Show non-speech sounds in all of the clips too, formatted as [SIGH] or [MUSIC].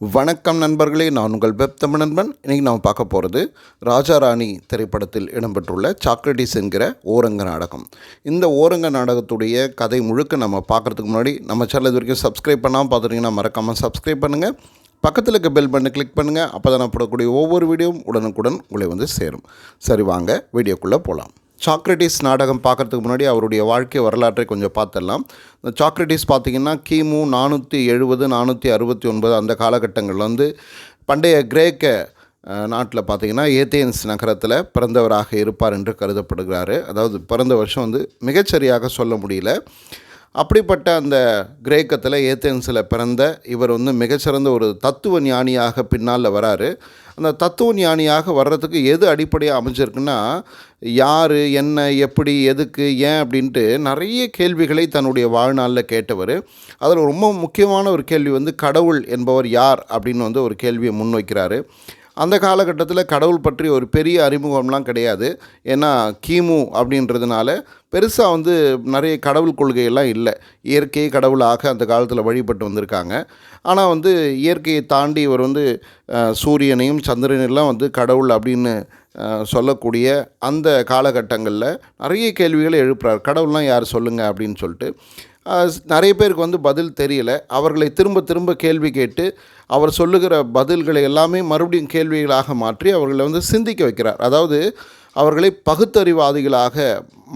வணக்கம் நண்பர்களே நான் உங்கள் வெப் தமிழ் நண்பன். இன்றைக்கி நாம் பார்க்க போகிறது ராஜாராணி திரைப்படத்தில் இடம்பெற்றுள்ள சாக்ரட்டிஸ் என்கிற ஓரங்க நாடகம். இந்த ஓரங்க நாடகத்துடைய கதை முழுக்க நம்ம பார்க்குறதுக்கு முன்னாடி நம்ம சேனல் இது வரைக்கும் சப்ஸ்கிரைப் பண்ணாமல் பார்த்துட்டிங்கன்னா மறக்காமல் சப்ஸ்கிரைப் பண்ணுங்கள் பக்கத்தில் இருக்க பெல் பட்டனை கிளிக் பண்ணுங்கள் அப்போ தான் நான் போடக்கூடிய ஒவ்வொரு வீடியோவும் உடனுக்குடன் உங்களை வந்து சேரும். சரி வாங்க வீடியோக்குள்ளே போகலாம் சாக்ரட்டிஸ் நாடகம் பார்க்குறதுக்கு முன்னாடி அவருடைய வாழ்க்கை வரலாற்றை கொஞ்சம் பார்த்துடலாம். இந்த சாக்ரட்டிஸ் பார்த்திங்கன்னா கிமு நானூற்றி எழுபது நானூற்றி அறுபத்தி ஒன்பது அந்த காலகட்டங்களில் வந்து பண்டைய கிரேக்க நாட்டில் பார்த்திங்கன்னா ஏத்தேன்ஸ் நகரத்தில் பிறந்தவராக இருப்பார் என்று கருதப்படுகிறாரு. அதாவது பிறந்த வருஷம் வந்து மிகச்சரியாக சொல்ல முடியல. அப்படிப்பட்ட அந்த கிரேக்கத்தில் ஏத்தேன்ஸில் பிறந்த இவர் வந்து மிகச்சிறந்த ஒரு தத்துவ ஞானியாக பின்னால் வராரு. அந்த தத்துவ ஞானியாக வர்றதுக்கு எது அடிப்படையாக அமைஞ்சிருக்குன்னா யார் என்ன எப்படி எதுக்கு ஏன் அப்படின்ட்டு நிறைய கேள்விகளை தன்னுடைய வாழ்நாளில் கேட்டவர். அதில் ரொம்ப முக்கியமான ஒரு கேள்வி வந்து கடவுள் என்பவர் யார் அப்படின்னு வந்து ஒரு கேள்வியை முன்வைக்கிறாரு. அந்த காலகட்டத்தில் கடவுள் பற்றி ஒரு பெரிய அறிமுகம்லாம் கிடையாது. ஏன்னா கிமு அப்படின்றதுனால பெருசாக வந்து நிறைய கடவுள் கொள்கையெல்லாம் இல்லை. இயற்கையை கடவுளாக அந்த காலத்தில் வழிபட்டு வந்திருக்காங்க. ஆனால் வந்து இயற்கையை தாண்டி இவர் வந்து சூரியனையும் சந்திரனெல்லாம் வந்து கடவுள் அப்படின்னு சொல்லக்கூடிய அந்த காலகட்டங்களில் நிறைய கேள்விகளை எழுப்புறார். கடவுள்லாம் யார் சொல்லுங்கள் அப்படின்னு சொல்லிட்டு. நிறைய பேருக்கு வந்து பதில் தெரியல. அவர்களை திரும்ப திரும்ப கேள்வி கேட்டு அவர் சொல்லுகிற பதில்களை எல்லாமே மறுபடியும் கேள்விகளாக மாற்றி அவர்களை வந்து சிந்திக்க வைக்கிறார். அதாவது அவர்களை பகுத்தறிவாதிகளாக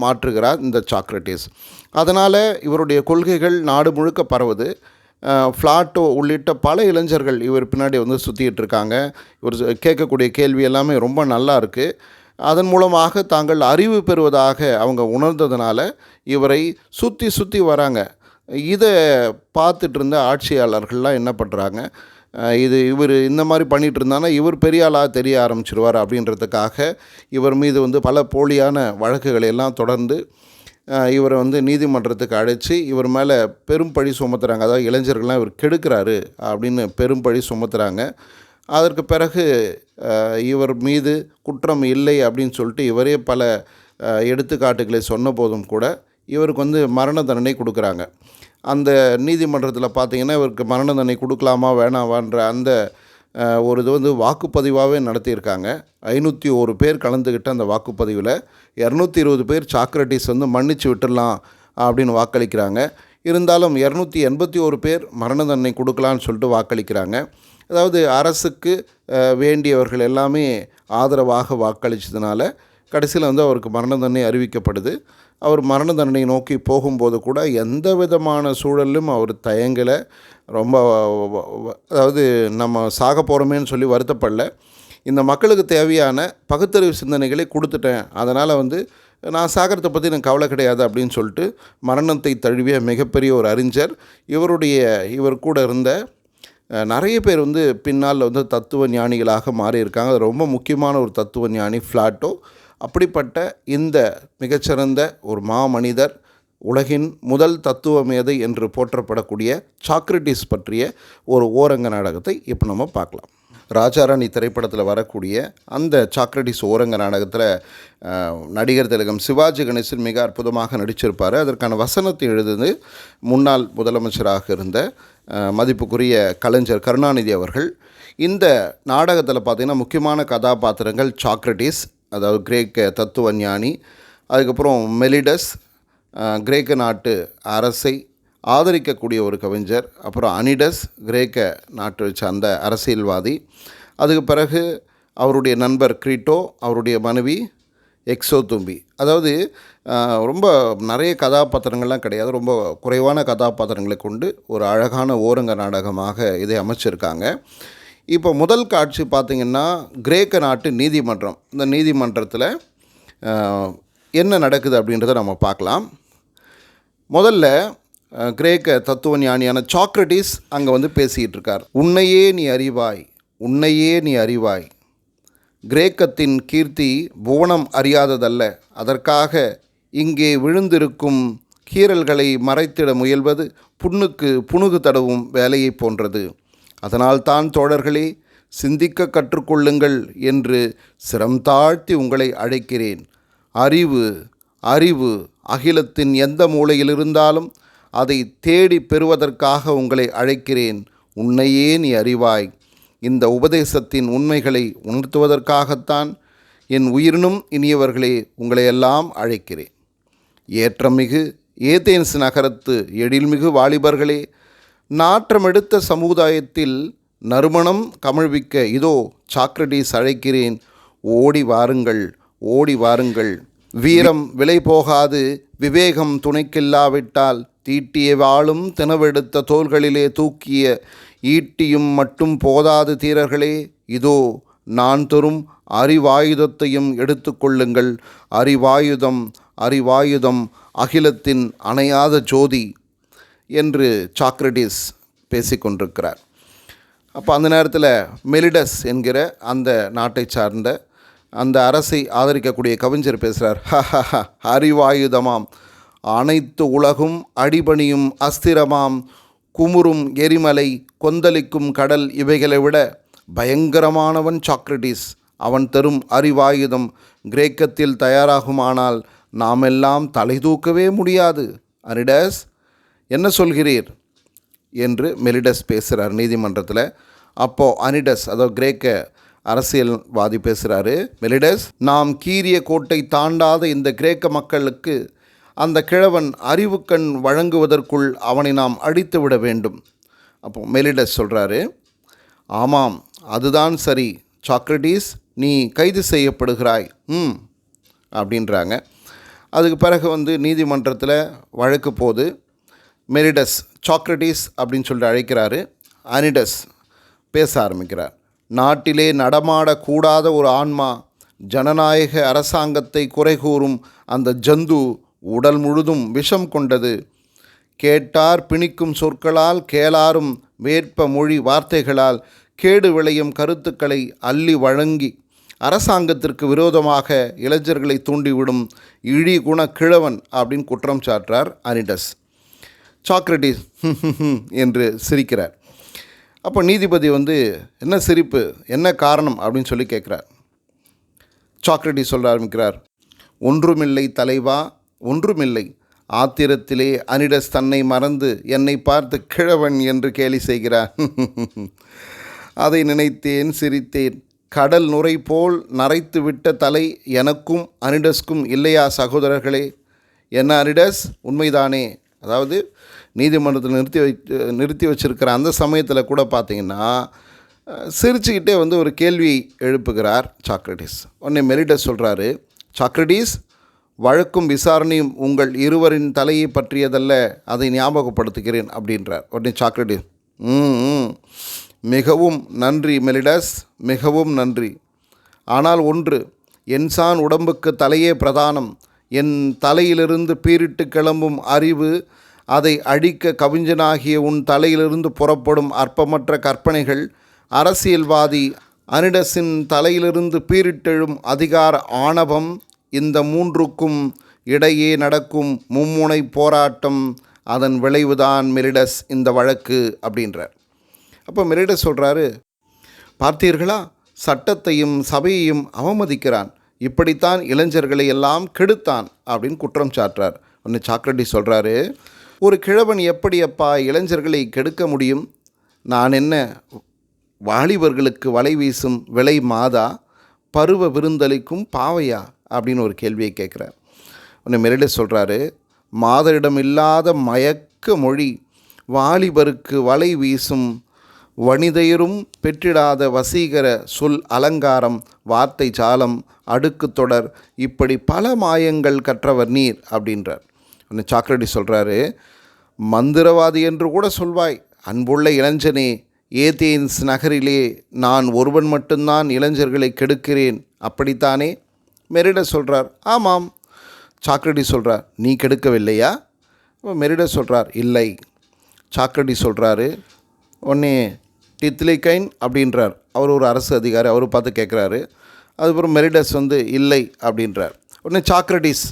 மாற்றுகிறார் இந்த சாக்ரட்டிஸ் அதனால் இவருடைய கொள்கைகள் நாடு முழுக்க பரவுது. ஃப்ளாட்டோ உள்ளிட்ட பல இளைஞர்கள் இவர் பின்னாடி வந்து சுற்றிக்கிட்டு இருக்காங்க. இவர் கேட்கக்கூடிய கேள்வி எல்லாமே ரொம்ப நல்லா இருக்குது அதன் மூலமாக தாங்கள் அறிவு பெறுவதாக அவங்க உணர்ந்ததுனால இவரை சுற்றி சுற்றி வராங்க. இதை பார்த்துட்டு இருந்த ஆட்சியாளர்கள்லாம் என்ன பண்ணுறாங்க இது இவர் இந்த மாதிரி பண்ணிகிட்டு இருந்தானா இவர் பெரிய ஆளாக தெரிய ஆரம்பிச்சிருவார்? அப்படின்றதுக்காக இவர் மீது வந்து பல போலியான வழக்குகளை எல்லாம் தொடர்ந்து இவரை வந்து நீதிமன்றத்துக்கு அழைச்சி இவர் மேலே பெரும் பழி சுமத்துறாங்க. அதாவது இளைஞர்கள்லாம் இவர் கெடுக்கிறாரு அப்படின்னு பெரும் பழி சுமத்துறாங்க. அதற்கு பிறகு இவர் மீது குற்றம் இல்லை அப்படின்னு சொல்லிட்டு இவரே பல எடுத்துக்காட்டுகளை சொன்ன போதும் கூட இவருக்கு வந்து மரண தண்டனை கொடுக்குறாங்க. அந்த நீதிமன்றத்தில் பார்த்தீங்கன்னா இவருக்கு மரண தண்டனை கொடுக்கலாமா வேணாவான்ற அந்த ஒரு இது வந்து வாக்குப்பதிவாகவே நடத்தியிருக்காங்க. ஐநூற்றி ஒரு பேர் கலந்துக்கிட்ட அந்த வாக்குப்பதிவில் இரநூத்தி இருபது பேர் சாக்ரட்டிஸ் வந்து மன்னிச்சு விட்டுடலாம் அப்படின்னு வாக்களிக்கிறாங்க. இருந்தாலும் இரநூத்தி எண்பத்தி ஒரு பேர் மரண தண்டனை கொடுக்கலான்னு சொல்லிட்டு வாக்களிக்கிறாங்க. அதாவது அரசுக்கு வேண்டியவர்கள் எல்லாமே ஆதரவாக வாக்களித்ததுனால கடைசியில் வந்து அவருக்கு மரண தண்டனை அறிவிக்கப்படுது. அவர் மரண தண்டனை நோக்கி போகும்போது கூட எந்த விதமான சூழலும் அவர் தயங்கலை. ரொம்ப அதாவது நம்ம சாக போகிறோமேன்னு சொல்லி வருத்தப்படல. இந்த மக்களுக்கு தேவையான பகுத்தறிவு சிந்தனைகளை கொடுத்துட்டேன். அதனால் வந்து நான் சாகரத்தை பற்றி எனக்கு கவலை கிடையாது அப்படின்னு சொல்லிட்டு மரணத்தை தழுவிய மிகப்பெரிய ஒரு அறிஞர். இவருடைய இவர் கூட இருந்த நிறைய பேர் வந்து பின்னால் வந்து தத்துவ ஞானிகளாக மாறியிருக்காங்க. அது ரொம்ப முக்கியமான ஒரு தத்துவ ஞானி ஃப்ளாட்டோ அப்படிப்பட்ட இந்த மிகச்சிறந்த ஒரு மாமனிதர் உலகின் முதல் தத்துவ மேதை என்று போற்றப்படக்கூடிய சாக்ரட்டிஸ் பற்றிய ஒரு ஓரங்க நாடகத்தை இப்போ நம்ம பார்க்கலாம். ராஜாராணி திரைப்படத்தில் வரக்கூடிய அந்த சாக்ரட்டிஸ் ஓரங்க நாடகத்தில் நடிகர் திலகம் சிவாஜி கணேசன் மிக அற்புதமாக நடிச்சிருப்பார். அதற்கான வசனத்தை எழுதுது முன்னாள் முதலமைச்சராக இருந்த மதிப்புக்குரிய கலைஞர் கருணாநிதி அவர்கள். இந்த நாடகத்தில் பார்த்திங்கன்னா முக்கியமான கதாபாத்திரங்கள் சாக்ரட்டிஸ் அதாவது கிரேக்க தத்துவ ஞானி அதுக்கப்புறம் மெலிடஸ் கிரேக்க நாட்டு அரசை ஆதரிக்கக்கூடிய ஒரு கவிஞர் அப்புறம் அனிடஸ் கிரேக்க நாட்டை சார்ந்த அரசியல்வாதி. அதுக்கு பிறகு அவருடைய நண்பர் கிரீட்டோ அவருடைய மனைவி எக்ஸோதும்பி அதாவது ரொம்ப நிறைய கதாபாத்திரங்கள்லாம் கிடையாது. ரொம்ப குறைவான கதாபாத்திரங்களை கொண்டு ஒரு அழகான ஓரங்க நாடகமாக இதை அமைச்சிருக்காங்க. இப்போ முதல் காட்சி பார்த்திங்கன்னா கிரேக்க நாட்டு நீதிமன்றம். இந்த நீதிமன்றத்தில் என்ன நடக்குது அப்படின்றத நம்ம பார்க்கலாம். முதல்ல கிரேக்க தத்துவ ஞானியான சாக்ரட்டிஸ் அங்கே வந்து பேசிகிட்டு இருக்கார். உன்னையே நீ அறிவாய் உன்னையே நீ அறிவாய் கிரேக்கத்தின் கீர்த்தி புவனம் அறியாததல்ல. அதற்காக இங்கே விழுந்திருக்கும் கீறல்களை மறைத்திட முயல்வது புண்ணுக்கு புணுகு தடவும் வேலையைப் போன்றது. அதனால்தான் தோழர்களே சிந்திக்க கற்றுக்கொள்ளுங்கள் என்று சிரம் தாழ்த்தி உங்களை அழைக்கிறேன். அறிவு அறிவு அகிலத்தின் எந்த மூலையில் இருந்தாலும் அதை தேடி பெறுவதற்காக உங்களை அழைக்கிறேன். உன்னையே நீ அறிவாய். இந்த உபதேசத்தின் உண்மைகளை உணர்த்துவதற்காகத்தான் என் உயிரினும் இனியவர்களே உங்களையெல்லாம் அழைக்கிறேன். ஏற்றமிகு ஏதேன்ஸ் நகரத்து எழில்மிகு வாலிபர்களே நாற்றமெடுத்த சமுதாயத்தில் நறுமணம் கமழ்விக்க இதோ சாக்ரடீஸ் அழைக்கிறேன். ஓடி வாருங்கள் ஓடி வாருங்கள். வீரம் விலை போகாது விவேகம் துணைக்கில்லாவிட்டால் தீட்டிய வாளும் தினவெடுத்த தோள்களிலே தூக்கிய ஈட்டியும் மட்டும் போதாது தீரர்களே இதோ நான் தரும் அறிவாயுதத்தையும் எடுத்துக்கொள்ளுங்கள் அறிவாயுதம் அறிவாயுதம் அகிலத்தின் அணையாத ஜோதி என்று சாக்ரடிஸ் பேசிக்கொண்டிருக்கிறார் அப்போ அந்த நேரத்தில் மெலிடஸ் என்கிற அந்த நாட்டை சார்ந்த அந்த அரசை ஆதரிக்கக்கூடிய கவிஞர் பேசுகிறார் அறிவாயுதமாம். அனைத்து உலகும் அடிபணியும் அஸ்திரமாம். குமுறும் எரிமலை கொந்தளிக்கும் கடல் இவைகளை விட பயங்கரமானவன் சாக்ரட்டிஸ் அவன் தரும் அறிவாயுதம் கிரேக்கத்தில் தயாராகுமானால் நாமெல்லாம் தலை தூக்கவே முடியாது. அரிடஸ் என்ன சொல்கிறீர்? என்று மெலிடஸ் பேசுகிறார் நீதிமன்றத்தில். அப்போது அனிடஸ் அதாவது கிரேக்க அரசியல்வாதி பேசுகிறாரு மெலிடஸ் நாம் கீரிய கோட்டை தாண்டாத இந்த கிரேக்க மக்களுக்கு அந்த கிழவன் அறிவுக்கண் வழங்குவதற்குள் அவனை நாம் அடித்து விட வேண்டும். அப்போ மெலிடஸ் சொல்கிறாரு ஆமாம் அதுதான் சரி. சாக்ரட்டிஸ் நீ கைது செய்யப்படுகிறாய். ம் அப்படின்றாங்க. அதுக்கு பிறகு வந்து நீதிமன்றத்தில் வழக்கு போது மெரிடஸ் சாக்ரட்டிஸ் அப்படின்னு சொல்லிட்டு அழைக்கிறாரு. அனிடஸ் பேச ஆரம்பிக்கிறார். நாட்டிலே நடமாடக்கூடாத ஒரு ஆன்மா ஜனநாயக அரசாங்கத்தை குறை கூறும் அந்த ஜந்து உடல் முழுதும் விஷம் கொண்டது. கேட்டார் பிணிக்கும் சொற்களால் கேளாரும் வேட்ப மொழி வார்த்தைகளால் கேடு விளையும் கருத்துக்களை அள்ளி வழங்கி அரசாங்கத்திற்கு விரோதமாக இளைஞர்களை தூண்டிவிடும் இழி குண கிழவன் அப்படின்னு குற்றம் சாற்றார் அனிடஸ். சாக்ரட்டிஸ் [LAUGHS] என்று சிரிக்கிறார். அப்போ நீதிபதி வந்து என்ன சிரிப்பு? என்ன காரணம்? அப்படின்னு சொல்லி கேட்குறார். சாக்ரட்டிஸ் சொல்ல ஆரம்பிக்கிறார். ஒன்றுமில்லை தலைவா ஒன்றுமில்லை. ஆத்திரத்திலே அனிடஸ் தன்னை மறந்து என்னை பார்த்து கிழவன் என்று கேலி செய்கிறார். [LAUGHS] அதை நினைத்தேன் சிரித்தேன். கடல் நுரை போல் நரைத்து விட்ட தலை எனக்கும் அனிடஸ்க்கும் இல்லையா சகோதரர்களே? என்ன அனிடஸ்? உண்மைதானே. அதாவது நீதிமன்றத்தில் நிறுத்தி வை நிறுத்தி வச்சிருக்கிற அந்த சமயத்தில் கூட பார்த்தீங்கன்னா சிரிச்சுக்கிட்டே வந்து ஒரு கேள்வி எழுப்புகிறார் சாக்ரட்டிஸ் உடனே மெரிடஸ் சொல்கிறாரு சாக்ரட்டிஸ் வழக்கும் விசாரணையும் உங்கள் இருவரின் தலையை பற்றியதல்ல அதை ஞாபகப்படுத்துகிறேன் அப்படின்றார். உடனே சாக்ரட்டிஸ் ம். மிகவும் நன்றி மெலிடஸ் மிகவும் நன்றி. ஆனால் ஒன்று என்சான் உடம்புக்கு தலையே பிரதானம். என் தலையிலிருந்து பீரிட்டு கிளம்பும் அறிவு அதை அழிக்க கவிஞனாகிய உன் தலையிலிருந்து புறப்படும் அற்பமற்ற கற்பனைகள் அரசியல்வாதி அனிடஸின் தலையிலிருந்து பீரிட்டெழும் அதிகார ஆணவம் இந்த மூன்றுக்கும் இடையே நடக்கும் மும்முனை போராட்டம் அதன் விளைவுதான் மெரிடஸ் இந்த வழக்கு அப்படின்றார். அப்போ மெரிடஸ் சொல்கிறாரு பார்த்தீர்களா? சட்டத்தையும் சபையையும் அவமதிக்கிறான். இப்படித்தான் இளைஞர்களை எல்லாம் கெடுத்தான் அப்படின்னு குற்றம் சாட்டுறார். ஒன்று சாக்ரட்டி சொல்கிறாரு ஒரு கிழவன் எப்படி அப்பா இளைஞர்களை கெடுக்க முடியும்? நான் என்ன வாலிபர்களுக்கு வலை வீசும் விலை மாதா? பருவ விருந்தளிக்கும் பாவையா? அப்படின்னு ஒரு கேள்வியை கேட்குறார். உன்னை மெரிட சொல்கிறாரு மாதரிடம் இல்லாத மயக்க மொழி வாலிபருக்கு வலை வீசும் வனிதையரும் பெற்றிடாத வசீகர சொல் அலங்காரம் வார்த்தை சாலம் அடுக்கு தொடர் இப்படி பல மாயங்கள் கற்றவர் நீர் அப்படின்றார். ஒன்று சாக்ரடி சொல்கிறாரு மந்திரவாதி என்று கூட சொல்வாய் அன்புள்ள இளைஞனே ஏதேன்ஸ் நகரிலே நான் ஒருவன் மட்டும்தான் இளைஞர்களை கெடுக்கிறேன் அப்படித்தானே? மெரிட சொல்கிறார் ஆமாம். சாக்ரடி சொல்கிறார் நீ கெடுக்கவில்லையா? அப்ப மெரிட சொல்கிறார் இல்லை. சாக்ரடி சொல்கிறாரு உடனே டித்லிகைன் அப்படின்றார். அவர் ஒரு அரசு அதிகாரி அவர் பார்த்து கேட்குறாரு அதுக்கப்புறம் மெரிடஸ் வந்து இல்லை அப்படின்றார். உடனே சாக்ரடிஸ்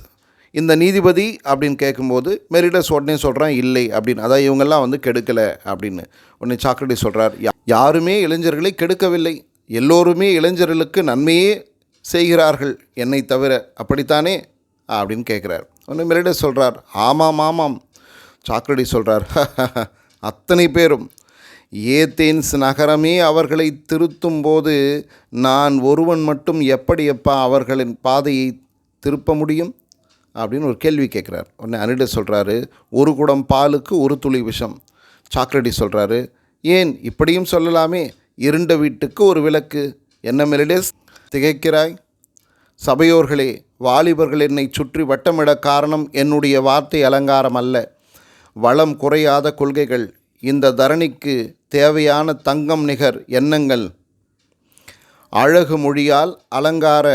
இந்த நீதிபதி அப்படின்னு கேட்கும்போது மெரிடஸ் உடனே சொல்கிறான் இல்லை அப்படின்னு. அதாவது இவங்கெல்லாம் வந்து கெடுக்கலை அப்படின்னு. உடனே சாக்ரடிஸ் சொல்கிறார் யாருமே இளைஞர்களை கெடுக்கவில்லை. எல்லோருமே இளைஞர்களுக்கு நன்மையே செய்கிறார்கள் என்னை தவிர அப்படித்தானே? அப்படின்னு கேட்குறார். ஒன்று மெரிட சொல்கிறார் ஆமாம் ஆமாம். சாக்ரடி சொல்கிறார் [LAUGHS] அத்தனை பேரும். ஏத்தேன்ஸ் நகரமே அவர்களை திருத்தும் போது நான் ஒருவன் மட்டும் எப்படி எப்பா அவர்களின் பாதையை திருப்ப முடியும்? அப்படின்னு ஒரு கேள்வி கேட்குறார். உடனே அனிட சொல்கிறாரு ஒரு குடம் பாலுக்கு ஒரு துளி விஷம். சாக்ரட்டி சொல்கிறாரு ஏன் இப்படியும் சொல்லலாமே? இருண்ட வீட்டுக்கு ஒரு விளக்கு. என்ன மெலிடேஸ் திகைக்கிறாய்? சபையோர்களே வாலிபர்கள் என்னை சுற்றி வட்டமிட காரணம் என்னுடைய வார்த்தை அலங்காரம் அல்ல. வளம் குறையாத கொள்கைகள் இந்த தரணிக்கு தேவையான தங்கம் நிகர் எண்ணங்கள். அழகு மொழியால் அலங்கார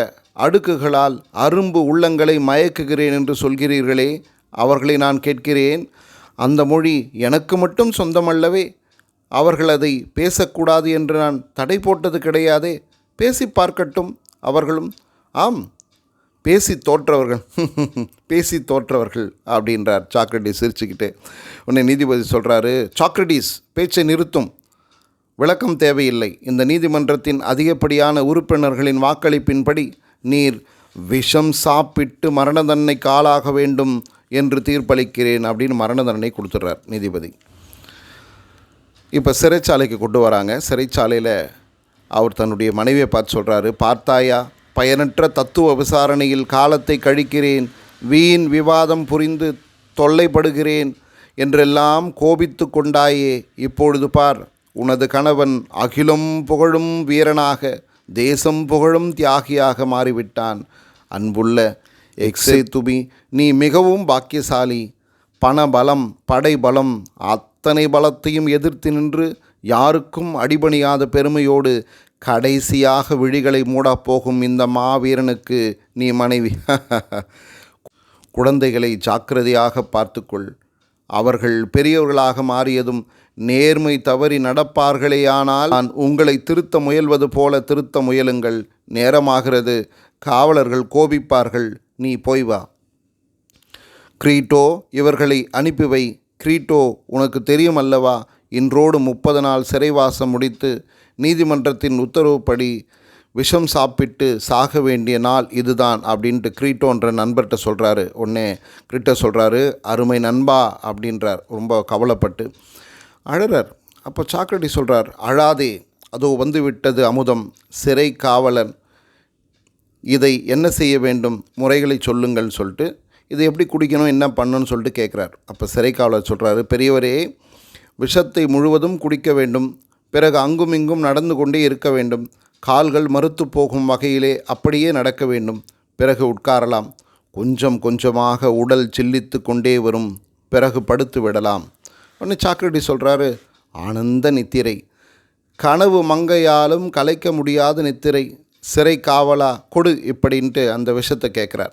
அடுக்குகளால் அரும்பு உள்ளங்களை மயக்குகிறேன் என்று சொல்கிறீர்களே அவர்களை நான் கேட்கிறேன். அந்த மொழி எனக்கு மட்டும் சொந்தமல்லவே அவர்கள் அதை பேசக்கூடாது என்று நான் தடை போட்டது கிடையாதே. பேசி பார்க்கட்டும் அவர்களும். ஆம் பேசி தோற்றவர்கள். [LAUGHS] பேசி தோற்றவர்கள் அப்படின்றார் சாக்ரடிஸ் சிரிச்சுக்கிட்டு. உன்னை நீதிபதி சொல்கிறாரு சாக்ரடிஸ் பேச்சை நிறுத்தும். விளக்கம் தேவையில்லை. இந்த நீதிமன்றத்தின் அதிகப்படியான உறுப்பினர்களின் வாக்களிப்பின்படி நீர் விஷம் சாப்பிட்டு மரண தண்டனைக்கு ஆளாக வேண்டும் என்று தீர்ப்பளிக்கிறேன் அப்படின்னு மரண தண்டனை கொடுத்துட்றார் நீதிபதி. இப்போ சிறைச்சாலைக்கு கொண்டு வராங்க. சிறைச்சாலையில் அவர் தன்னுடைய மனைவியை பார்த்து சொல்கிறாரு பார்த்தாயா பயனற்ற தத்துவ விசாரணையில் காலத்தை கழிக்கிறேன் வீண் விவாதம் புரிந்து தொல்லைப்படுகிறேன் என்றெல்லாம் கோபித்து கொண்டாயே இப்பொழுது பார் உனது கணவன் அகிலம் புகழும் வீரனாக தேசம் புகழும் தியாகியாக மாறிவிட்டான். அன்புள்ள எக்ஸே துபி நீ மிகவும் பாக்கியசாலி. பணபலம் படைபலம் அத்தனை பலத்தையும் எதிர்த்து நின்று யாருக்கும் அடிபணியாத பெருமையோடு கடைசியாக விழிகளை மூடப்போகும் இந்த மாவீரனுக்கு நீ மனைவி. [LAUGHS] குழந்தைகளை ஜாக்கிரதையாக பார்த்துக்கொள். அவர்கள் பெரியவர்களாக மாறியதும் நேர்மை தவறி நடப்பார்களேயானால் நான் உங்களை திருத்த முயல்வது போல திருத்த முயலுங்கள். நேரமாகிறது. காவலர்கள் கோபிப்பார்கள். நீ போய் வா. கிரீட்டோ இவர்களை அனுப்பி வை. கிரீட்டோ உனக்கு தெரியும் அல்லவா? இன்றோடு முப்பது நாள் சிறைவாசம் முடித்து நீதிமன்றத்தின் உத்தரவுப்படி விஷம் சாப்பிட்டு சாக வேண்டிய நாள் இதுதான் அப்படின்ட்டு கிரீட்டோன்ற நண்பர்கிட்ட சொல்கிறாரு உடனே கிரிட்ட சொல்கிறாரு அருமை நண்பா அப்படின்றார். ரொம்ப கவலைப்பட்டு அழறார். அப்போ சாக்ரட்டி சொல்கிறார் அழாதே அதோ வந்து விட்டது அமுதம் சிறை காவலன். இதை என்ன செய்ய வேண்டும்? முறைகளை சொல்லுங்கள்னு சொல்லிட்டு இதை எப்படி குடிக்கணும்? என்ன பண்ணணும்னு சொல்லிட்டு கேட்குறார் அப்போ சிறை காவலர் சொல்கிறாரு பெரியவரே விஷத்தை முழுவதும் குடிக்க வேண்டும். பிறகு அங்கும் இங்கும் நடந்து கொண்டே இருக்க வேண்டும். கால்கள் மறுத்து போகும் வகையிலே அப்படியே நடக்க வேண்டும். பிறகு உட்காரலாம். கொஞ்சம் கொஞ்சமாக உடல் சில்லித்து கொண்டே வரும். பிறகு படுத்து விடலாம். ஒன்று சாக்ரட்டி சொல்கிறாரு ஆனந்த நித்திரை. கனவு மங்கையாலும் கலைக்க முடியாத நித்திரை. சிறை காவலா? கொடு இப்படின்ட்டு அந்த விஷயத்தை கேட்குறார்.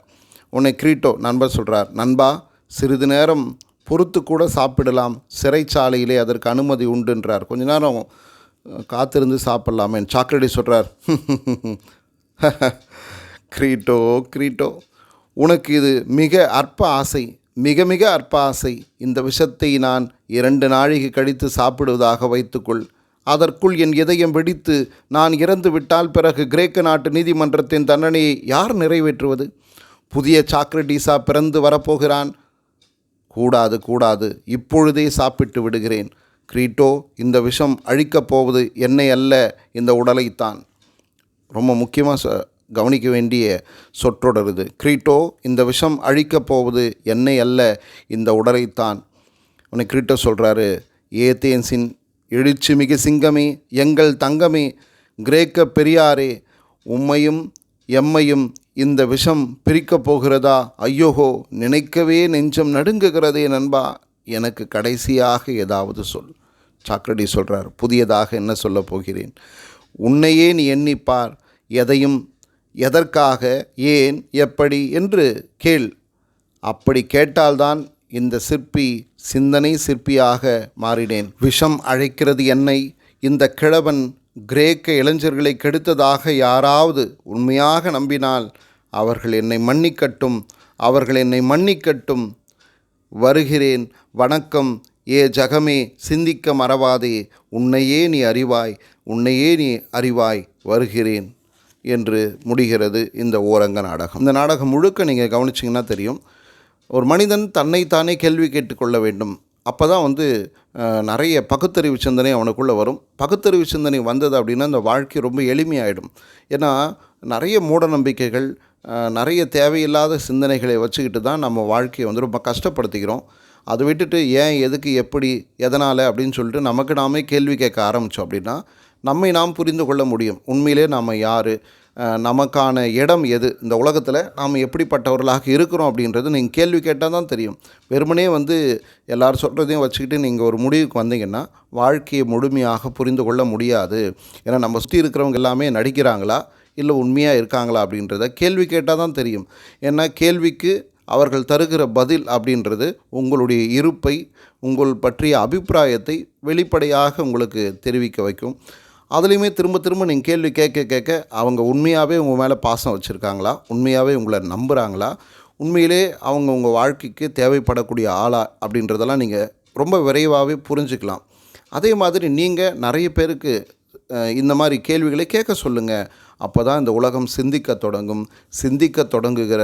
உன்னை கிரீட்டோ நண்பர் சொல்கிறார் நண்பா சிறிது நேரம் பொறுத்து கூட சாப்பிடலாம். சிறைச்சாலையிலே அதற்கு அனுமதி உண்டுன்றார். கொஞ்ச நேரம் காத்திருந்து சாப்பிட்லாமே சாக்ரட்டி சொல்கிறார் [LAUGHS] கிரீட்டோ கிரீட்டோ உனக்கு இது மிக அற்ப ஆசை மிக மிக அற்ப ஆசை. இந்த விஷத்தை நான் இரண்டு நாழிகை கழித்து சாப்பிடுவதாக வைத்துக்கொள். அதற்குள் என் இதயம் வெடித்து நான் இறந்து விட்டால் பிறகு கிரேக்க நாட்டு நீதிமன்றத்தின் தண்டனையை யார் நிறைவேற்றுவது? புதிய சாக்ரடீஸா பிறந்து வரப்போகிறான். கூடாது கூடாது இப்பொழுதே சாப்பிட்டு விடுகிறேன். கிரீட்டோ இந்த விஷம் அழிக்கப் போவது என்னை அல்ல இந்த உடலைத்தான் ரொம்ப முக்கியமாக ச கவனிக்க வேண்டிய சொற்றொடர் இது. கிரீட்டோ இந்த விஷம் அழிக்கப் போவது என்னை அல்ல இந்த உடலைத்தான் உன்னை கிரீட்டோ சொல்கிறாரு ஏதேன்ஸின் எழுச்சி மிக சிங்கமே எங்கள் தங்கமே கிரேக்க பெரியாரே உம்மையும் எம்மையும் இந்த விஷம் பிரிக்கப் போகிறதா? ஐயோகோ நினைக்கவே நெஞ்சம் நடுங்குகிறதே நண்பா. எனக்கு கடைசியாக ஏதாவது சொல். சாக்ரடி சொல்கிறார் புதியதாக என்ன சொல்லப் போகிறேன்? உன்னையே நீ எண்ணிப்பார். எதையும் எதற்காக ஏன் எப்படி என்று கேள். அப்படி கேட்டால்தான் இந்த சிற்பி சிந்தனை சிற்பியாக மாறினேன். விஷம் அழைக்கிறது என்னை. இந்த கிழவன் கிரேக்க இளைஞர்களை கெடுத்ததாக யாராவது உண்மையாக நம்பினால் அவர்கள் என்னை மன்னிக்கட்டும் அவர்கள் என்னை மன்னிக்கட்டும். வருகிறேன் வணக்கம் ஏ ஜகமே சிந்திக்க மறவாதே உன்னையே நீ அறிவாய் உன்னையே நீ அறிவாய் வருகிறேன் என்று முடிகிறது இந்த ஓரங்க நாடகம். இந்த நாடகம் முழுக்க நீங்கள் கவனிச்சிங்கன்னா தெரியும். ஒரு மனிதன் தன்னைத்தானே கேள்வி கேட்டுக்கொள்ள வேண்டும். அப்போ தான் வந்து நிறைய பகுத்தறிவு சிந்தனை அவனுக்குள்ளே வரும். பகுத்தறிவு சிந்தனை வந்தது அப்படின்னா அந்த வாழ்க்கை ரொம்ப எளிமையாயிடும். ஏன்னா நிறைய மூட நம்பிக்கைகள் நிறைய தேவையில்லாத சிந்தனைகளை வச்சுக்கிட்டு தான் நம்ம வாழ்க்கையை வந்து ரொம்ப கஷ்டப்படுத்திக்கிறோம். அதை விட்டுட்டு ஏன் எதுக்கு எப்படி எதனால் அப்படின்னு சொல்லிட்டு நமக்கு நாமே கேள்வி கேட்க ஆரம்பித்தோம் அப்படின்னா நம்மை நாம் புரிந்து கொள்ள முடியும். உண்மையிலே நாம் யார்? நமக்கான இடம் எது? இந்த உலகத்தில் நாம் எப்படிப்பட்டவர்களாக இருக்கிறோம் அப்படின்றது நீங்கள் கேள்வி கேட்டால் தான் தெரியும். வெறுமனே வந்து எல்லோரும் சொல்கிறதையும் வச்சுக்கிட்டு நீங்கள் ஒரு முடிவுக்கு வந்தீங்கன்னா வாழ்க்கையை முழுமையாக புரிந்து கொள்ள முடியாது. ஏன்னா நம்ம சுற்றி இருக்கிறவங்க எல்லாமே நடிக்கிறாங்களா? இல்லை உண்மையாக இருக்காங்களா அப்படின்றத கேள்வி கேட்டால் தான் தெரியும். ஏன்னா கேள்விக்கு அவர்கள் தருகிற பதில் அப்படின்றது உங்களுடைய இருப்பை உங்கள் பற்றிய அபிப்பிராயத்தை வெளிப்படையாக உங்களுக்கு தெரிவிக்க வைக்கும். அதுலேயுமே திரும்ப திரும்ப நீங்கள் கேள்வி கேட்க கேட்க அவங்க உண்மையாகவே உங்கள் மேலே பாசம் வச்சுருக்காங்களா? உண்மையாகவே உங்களை நம்புகிறாங்களா? உண்மையிலே அவங்க உங்கள் வாழ்க்கைக்கு தேவைப்படக்கூடிய ஆளா அப்படின்றதெல்லாம் நீங்கள் ரொம்ப விரைவாகவே புரிஞ்சுக்கலாம். அதே மாதிரி நீங்கள் நிறைய பேருக்கு இந்த மாதிரி கேள்விகளை கேட்க சொல்லுங்கள் அப்போ தான் இந்த உலகம் சிந்திக்க தொடங்கும். சிந்திக்க தொடங்குகிற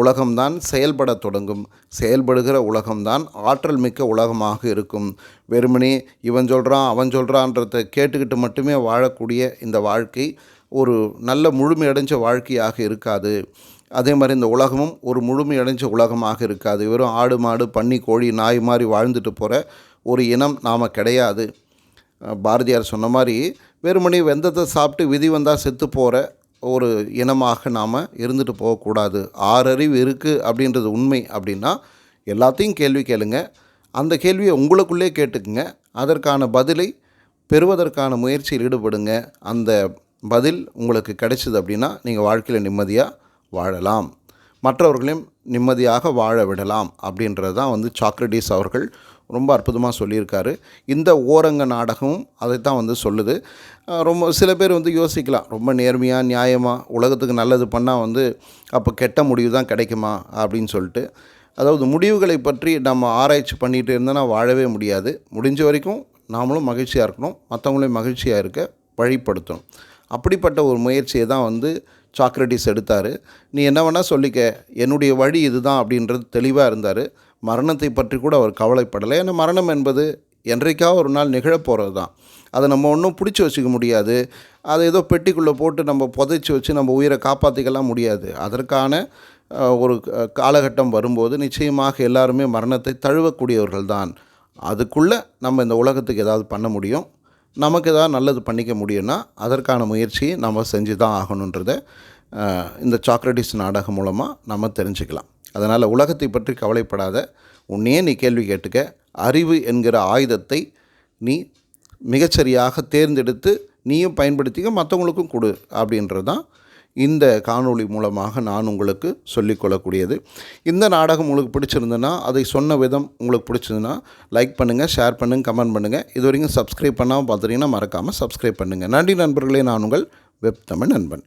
உலகம்தான் செயல்பட தொடங்கும். செயல்படுகிற உலகம்தான் ஆற்றல் மிக்க உலகமாக இருக்கும். வெறுமனே இவன் சொல்கிறான் அவன் சொல்கிறான்றத கேட்டுக்கிட்டு மட்டுமே வாழக்கூடிய இந்த வாழ்க்கை ஒரு நல்ல முழுமையடைஞ்ச வாழ்க்கையாக இருக்காது. அதே மாதிரி இந்த உலகமும் ஒரு முழுமையடைஞ்ச உலகமாக இருக்காது. வெறும் ஆடு மாடு பன்னி கோழி நாய் மாதிரி வாழ்ந்துட்டு போகிற ஒரு இனம் நாம் கிடையாது. பாரதியார் சொன்ன மாதிரி வெறுமனே வெந்தத்தை சாப்பிட்டு விதி வந்தால் செத்து போகிற ஒரு இனமாக நாம் இருந்துட்டு போகக்கூடாது. ஆறறிவு இருக்குது அப்படின்றது உண்மை அப்படின்னா எல்லாத்தையும் கேள்வி கேளுங்க. அந்த கேள்வியை உங்களுக்குள்ளே கேட்டுக்குங்க. அதற்கான பதிலை பெறுவதற்கான முயற்சியில் ஈடுபடுங்க. அந்த பதில் உங்களுக்கு கிடைச்சிது அப்படின்னா நீங்கள் வாழ்க்கையில் நிம்மதியாக வாழலாம். மற்றவர்களையும் நிம்மதியாக வாழ விடலாம் அப்படின்றது தான் வந்து சாக்ரட்டிஸ் அவர்கள் ரொம்ப அற்புதமாக சொல்லியிருக்காரு. இந்த ஓரங்க நாடகமும் அதைத்தான் வந்து சொல்லுது. ரொம்ப சில பேர் வந்து யோசிக்கலாம். ரொம்ப நேர்மையாக நியாயமாக உலகத்துக்கு நல்லது பண்ணால் வந்து அப்போ கெட்ட முடிவு தான் கிடைக்குமா அப்படின்னு சொல்லிட்டு. அதாவது முடிவுகளை பற்றி நம்ம ஆராய்ச்சி பண்ணிகிட்டு இருந்தோன்னா வாழவே முடியாது. முடிஞ்ச வரைக்கும் நாமளும் மகிழ்ச்சியாக இருக்கணும். மற்றவங்களையும் மகிழ்ச்சியாக இருக்க வழிப்படுத்தணும். அப்படிப்பட்ட ஒரு முயற்சியை தான் வந்து சாக்ரட்டிஸ் எடுத்தார். நீ என்ன வேணால் சொல்லிக்க. என்னுடைய வழி இதுதான் அப்படின்றது தெளிவாக இருந்தார். மரணத்தை பற்றி கூட அவர் கவலைப்படலை. ஏன்னா மரணம் என்பது என்றைக்காவது ஒரு நாள் நிகழப்போகிறது தான் அதை நம்ம ஒன்றும் பிடிச்சி வச்சுக்க முடியாது. அதை ஏதோ பெட்டிக்குள்ளே போட்டு நம்ம புதைச்சி வச்சு நம்ம உயிரை காப்பாற்றிக்கலாம் முடியாது. அதற்கான ஒரு காலகட்டம் வரும்போது நிச்சயமாக எல்லாருமே மரணத்தை தழுவக்கூடியவர்கள் தான் அதுக்குள்ளே நம்ம இந்த உலகத்துக்கு ஏதாவது பண்ண முடியும். நமக்கு ஏதாவது நல்லது பண்ணிக்க முடியும்னா அதற்கான முயற்சியை நம்ம செஞ்சு தான் ஆகணுன்றதை இந்த சாக்ரட்டிஸ் நாடகம் மூலமாக நம்ம தெரிஞ்சுக்கலாம். அதனால் உலகத்தை பற்றி கவலைப்படாத உன்னையே நீ கேள்வி கேட்டுக்க அறிவு என்கிற ஆயுதத்தை நீ மிகச்சரியாக தேர்ந்தெடுத்து நீயும் பயன்படுத்திக்க மற்றவங்களுக்கும் கொடு அப்படின்றது தான் இந்த காணொளி மூலமாக நான் உங்களுக்கு சொல்லிக்கொள்ளக்கூடியது இந்த நாடகம் உங்களுக்கு பிடிச்சிருந்ததுன்னா அதை சொன்ன விதம் உங்களுக்கு பிடிச்சதுன்னா லைக் பண்ணுங்கள் ஷேர் பண்ணுங்கள் கமெண்ட் பண்ணுங்கள் இது வரைக்கும் சப்ஸ்கிரைப் பண்ணாமல் பார்த்துட்டிங்கன்னா மறக்காமல் சப்ஸ்கிரைப் பண்ணுங்கள் நன்றி நண்பர்களே நான் உங்கள் வெப் தமிழ் நண்பன்.